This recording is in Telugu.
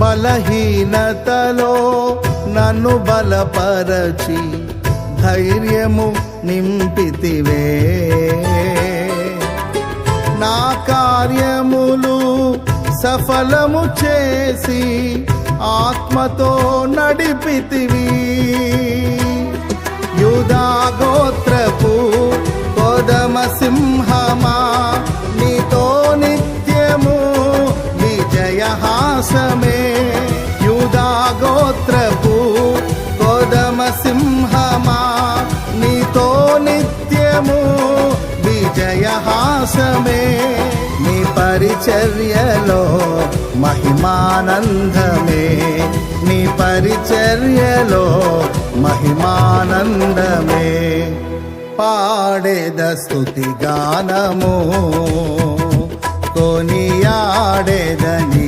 బలహీనతలో నన్ను బలపరచి ధైర్యము నింపితివే. నా కార్యములు సఫలము చేసి ఆత్మతో నడిపితివి. యూదా గోత్రపు కోదమ సింహమా నీతో నిత్యము విజయహాసమే. కోదమ నీతో నిత్యము విజయహాసమే నీ పరిచర్యలో మహిమానందమే నీ పరిచర్యలో మహిమానందమే పాడేద స్తుతి గానము కొనియాడేదని